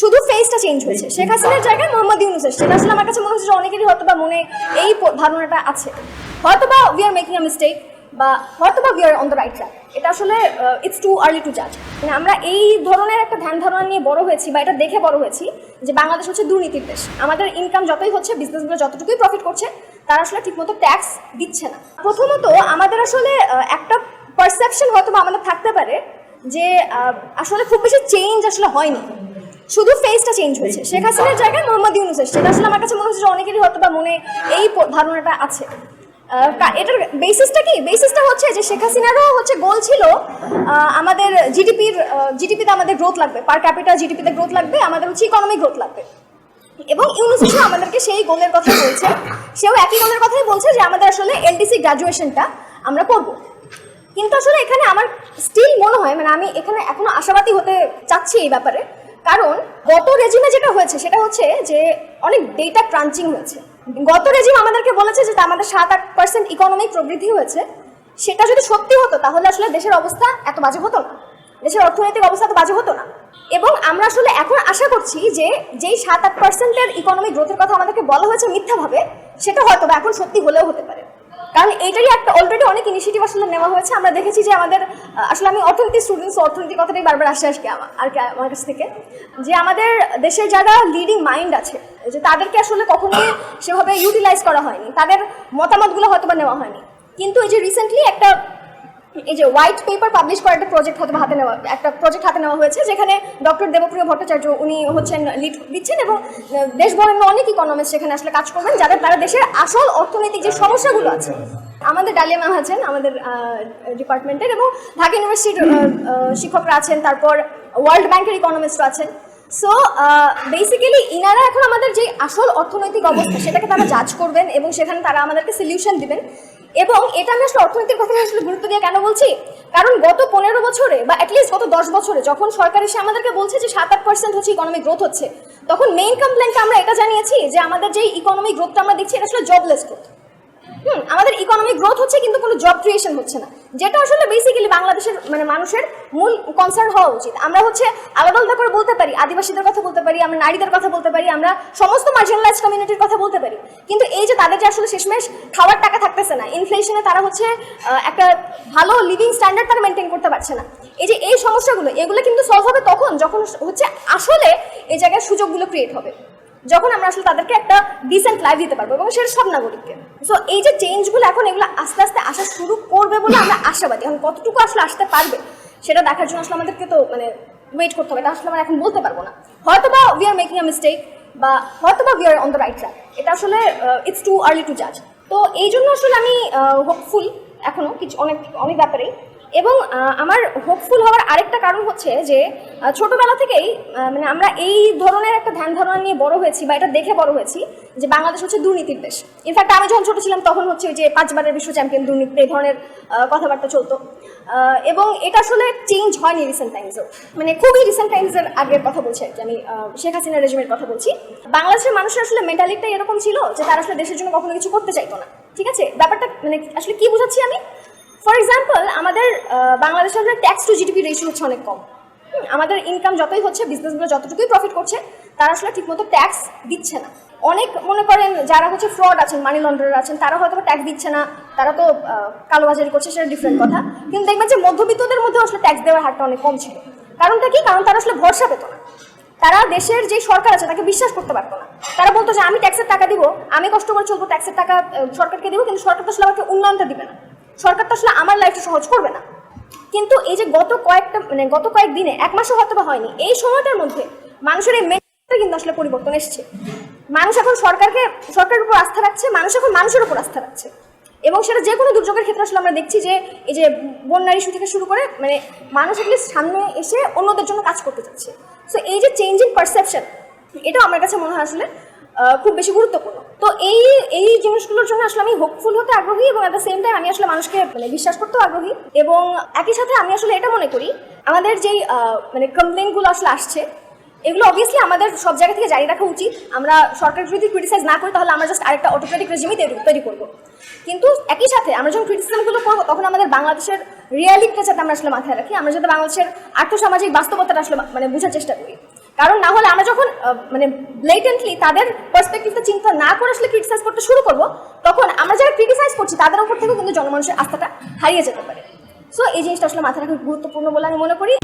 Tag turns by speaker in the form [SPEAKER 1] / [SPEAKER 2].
[SPEAKER 1] শুধু ফেসটা চেঞ্জ হয়েছে। শেখ হাসিনার জায়গায় মোহাম্মদ ইউনুস এসেছে। আসলে আমার কাছে মনে হচ্ছে যে অনেকেরই হয়তো বা মনে এই ধারণাটা আছে। হয়তো বা we are making a mistake বা হয়তো বা we are on the right track এটা আসলে ইটস টু আর্লি টু জাজ মানে আমরা এই ধরনের একটা ধ্যান ধারণা নিয়ে বড় হয়েছি বা এটা দেখে বড় হয়েছি যে বাংলাদেশ হচ্ছে দুর্নীতির দেশ। আমাদের ইনকাম যতই হচ্ছে বিজনেসগুলো যতটুকুই প্রফিট করছে, তারা আসলে ঠিকমতো ট্যাক্স দিচ্ছে না। প্রথমত আমাদের আসলে একটা পারসেপশন হয়তো বা আমাদের থাকতে পারে যে আসলে খুব বেশি চেঞ্জ আসলে হয়নি। শুধু ফেসটা চেঞ্জ হয়েছে। শেখ হাসিনার জায়গায় মোহাম্মদ ইউনুস এসেছে। এটা আসলে আমার কাছে মনে হচ্ছে যে অনেকেরই হয়তো বা মনে এই ধারণাটা আছে। এটার বেসিসটা কি? বেসিসটা হচ্ছে যে শেখ হাসিনারও হচ্ছে গোল ছিল আমাদের জিডিপির জিডিপিতে আমাদের গ্রোথ লাগবে। পার ক্যাপিটাল জিডিপিতে গ্রোথ লাগবে, আমাদের হচ্ছে ইকোনমিক গ্রোথ লাগবে। এবং ইউনুস এসে আমাদেরকে সেই গোলের কথা বলছে। সেও একই গোলের কথাই বলছে যে আমাদের আসলে এলডিসি গ্রাজুয়েশনটা আমরা করব। কিন্তু আসলে এখানে আমার স্টিল মনে হয় মানে আমি এখানে এখনও আশাবাদী হতে চাচ্ছি এই ব্যাপারে কারণ গত রেজিমে যেটা হয়েছে, সেটা হচ্ছে যে অনেক ডেটা ক্রাঞ্চিং হয়েছে। গত রেজিম আমাদেরকে বলেছে যে আমাদের সাত আট পার্সেন্ট ইকোনমিক প্রবৃদ্ধি হয়েছে। সেটা যদি সত্যি হতো, তাহলে আসলে দেশের অবস্থা এত বাজে হতো না। দেশের অর্থনৈতিক অবস্থা তো বাজে হতো না। এবং আমরা আসলে এখন আশা করছি যে যেই সাত আট পার্সেন্টের ইকোনমিক গ্রোথের কথা আমাদেরকে বলা হয়েছে মিথ্যাভাবে সেটা হয়তো বা এখন সত্যি হলেও হতে পারে। কারণ এইটারই একটা অলরেডি অনেক ইনিশিয়েটিভ আসলে নেওয়া হয়েছে। আমরা দেখেছি যে আমাদের আসলে আমি অর্থনীতি স্টুডেন্টস অর্থনীতি কথাটাই বারবার আসে আসকে আর কি আমার কাছ থেকে। যে আমাদের দেশের যারা লিডিং মাইন্ড আছে যে তাদেরকে আসলে কখনোই সেভাবে ইউটিলাইজ করা হয়নি। তাদের মতামতগুলো হয়তো বা নেওয়া হয়নি। কিন্তু এই যে রিসেন্টলি একটা এই যে হোয়াইট পেপার পাবলিশ করা একটা প্রজেক্ট হয়তো হাতে নেওয়া, একটা প্রজেক্ট হাতে নেওয়া হয়েছে, যেখানে ডক্টর দেবপ্রিয় ভট্টাচার্য উনি হচ্ছেন লিড দিচ্ছেন এবং দেশ বরেণ্য অনেক ইকোনমিস্ট সেখানে আসলে কাজ করবেন, যাদের তারা দেশের আসল অর্থনৈতিক যে সমস্যাগুলো আছে। আমাদের ডালিয়া ম্যাম আছেন, আমাদের ডিপার্টমেন্টের এবং ঢাকা ইউনিভার্সিটির শিক্ষকরা আছেন, তারপর ওয়ার্ল্ড ব্যাংকের ইকোনমিস্টরা আছেন। সো বেসিক্যালি ইনারা এখন আমাদের যে আসল অর্থনৈতিক অবস্থা, সেটাকে তারা জাজ করবেন এবং সেখানে তারা আমাদেরকে সলিউশন দিবেন। এবং এটা আমি আসলে অর্থনৈতিক কথা আসলে গুরুত্ব দিয়ে কেন বলছি? কারণ গত পনেরো বছরে বা অ্যাটলিস্ট গত দশ বছরে যখন সরকার এসে আমাদেরকে বলছে যে সাত আট পার্সেন্ট হচ্ছে ইকোনমিক গ্রোথ হচ্ছে, তখন মেইন কমপ্লেনটা আমরা এটা জানিয়েছি যে আমাদের যে ইকোনমিক গ্রোথটা আমরা দেখছি এটা আসলে জবলেস গ্রোথ হুম, আমাদের ইকোনমিক গ্রোথ হচ্ছে কিন্তু কোনো জব ক্রিয়েশন হচ্ছে না। যেটা আসলে বেসিক্যালি বাংলাদেশের মানে মানুষের মূল কনসার্ন হওয়া উচিত। আমরা হচ্ছে আলাদা আলাদা করে বলতে পারি, আদিবাসীদের কথা বলতে পারি, আমরা নারীদের কথা বলতে পারি, আমরা সমস্ত মার্জিনালাইজ কমিউনিটির কথা বলতে পারি। কিন্তু এই যে তাদের যে আসলে শেষমেশ খাওয়ার টাকা থাকতেছে না ইনফ্লেশনে তারা হচ্ছে একটা ভালো লিভিং স্ট্যান্ডার্ড তারা মেনটেন করতে পারছে না। এই যে এই সমস্যাগুলো, এগুলো কিন্তু সলভ হবে তখন, যখন হচ্ছে আসলে এই জায়গায় সুযোগগুলো ক্রিয়েট হবে। যখন আমরা আসলে তাদেরকে একটা ডিসেন্ট লাইফ দিতে পারব, এবং সেটা সব নাগরিককে। সো এই যে চেঞ্জগুলো এখন এগুলো আস্তে আস্তে আসা শুরু করবে বলে আমরা আশাবাদী। এখন কতটুকু আসলে আসতে পারবে সেটা দেখার জন্য আসলে আমাদেরকে তো মানে ওয়েট করতে হবে। এটা আসলে আমরা এখন বলতে পারব না। হয়তো বা we are making a mistake বা হয়তো বা we are on the right track এটা আসলে ইটস টু আর্লি টু জাজ তো এই জন্য আসলে আমি হোপফুল এখনও কিছু অনেক অনেক ব্যাপারেই। এবং আমার হোপফুল হওয়ার আরেকটা কারণ হচ্ছে যে ছোটবেলা থেকেই মানে আমরা এই ধরনের একটা ধ্যান ধারণা নিয়ে বড় হয়েছি বা এটা দেখে বড় হয়েছি যে বাংলাদেশ হচ্ছে দুর্নীতির দেশ। ইনফ্যাক্ট আমি যখন ছোট ছিলাম তখন হচ্ছে ওই যে পাঁচবারের বিশ্ব চ্যাম্পিয়ন দুর্নীতি, এই ধরনের কথাবার্তা চলতো। এবং এটা আসলে চেঞ্জ হয়নি রিসেন্ট টাইমসেও মানে খুবই রিসেন্ট টাইমসের আগের কথা বলছি আর কি। আমি শেখ হাসিনা রেজিমের কথা বলছি। বাংলাদেশের মানুষের আসলে মেন্টালিটিটা এরকম ছিল যে তারা আসলে দেশের জন্য কখনো কিছু করতে চাইতো না। ঠিক আছে? ব্যাপারটা মানে আসলে কি বোঝাচ্ছি আমি? আমাদের আহ, বাংলাদেশের ট্যাক্স টু জিডিপি রেশিও হচ্ছে অনেক কম। আমাদের ইনকাম যতই হচ্ছে বিজনেসগুলো যতটুকুই প্রফিট করছে তারা আসলে ঠিকমতো ট্যাক্স দিচ্ছে না। অনেক মনে করেন যারা হচ্ছে ফ্রড আছেন মানি লন্ডার আছেন তারা হয়তো ট্যাক্স দিচ্ছে না তারা তো কালোবাজারি করছে সেটা ডিফারেন্ট কথা। কিন্তু দেখবেন যে মধ্যবিত্তদের মধ্যে আসলে ট্যাক্স দেওয়ার হারটা অনেক কম ছিল। কারণটা কি? কারণ তারা আসলে ভরসা পেত না। তারা দেশের যে সরকার আছে তাকে বিশ্বাস করতে পারতো না। তারা বলতো যে আমি ট্যাক্সের টাকা দিব আমি কষ্ট করে চলবো ট্যাক্সের টাকা সরকারকে দিব কিন্তু সরকার তো আসলে আমাকে উন্নয়নটা দিবে না। সরকার তো আসলে আমার লাইফটা সহজ করবে না। কিন্তু এই যে গত কয়েকটা মানে গত কয়েক দিনে, এক মাসও হয়তো বা হয়নি, এই সময়টার মধ্যে মানুষের এই মেন্টালিটি কিন্তু আসলে পরিবর্তন এসছে। মানুষ এখন সরকারকে, সরকারের উপর আস্থা রাখছে, মানুষ এখন মানুষের উপর আস্থা রাখছে। এবং সেটা যে কোনো দুর্যোগের ক্ষেত্রে আসলে আমরা দেখছি যে, এই যে বন্যার ইস্যু থেকে শুরু করে মানে মানুষ এটলিস্ট সামনে এসে অন্যদের জন্য কাজ করতে চাচ্ছে। সো এই যে চেঞ্জিং পারসেপশন এটাও আমার কাছে মনে হয় আসলে খুব বেশি গুরুত্বপূর্ণ। তো এই এই জিনিসগুলোর জন্য আসলে আমি হোপফুল হতে আগ্রহী এবং অ্যাট দ্য সেম টাইম আমি আসলে মানুষকে মানে বিশ্বাস করতেও আগ্রহী এবং একই সাথে আমি আসলে এটা মনে করি, আমাদের যেই মানে কমপ্লেনগুলো আসলে আসছে, এগুলো অবভিয়াসলি আমাদের সব জায়গা থেকে জারি রাখা উচিত। আমরা সরকার যদি ক্রিটিসাইজ না করি, তাহলে আমরা জাস্ট আরেকটা অটোক্রেটিক রেজিমই তৈরি তৈরি করব। কিন্তু একই সাথে আমরা যখন ক্রিটিসিজমগুলো করব, তখন আমাদের বাংলাদেশের রিয়ালিটিটা যাতে আমরা আসলে মাথায় রাখি, আমরা যাতে বাংলাদেশের আর্থসামাজিক বাস্তবতাটা আসলে মানে বোঝার চেষ্টা করি। কারণ না হলে আমরা যখন মানে ব্লেটেন্টলি তাদের পার্সপেক্টিভটা চিন্তা না করে আসলে ক্রিটিসাইজ করতে শুরু করব, তখন আমরা যারা ক্রিটিসাইজ করছি তাদের উপর থেকেও কিন্তু জনমানুষের আস্থাটা হারিয়ে যেতে পারে। সো এই জিনিসটা আসলে মাথায় রাখা গুরুত্বপূর্ণ বলে আমি মনে করি।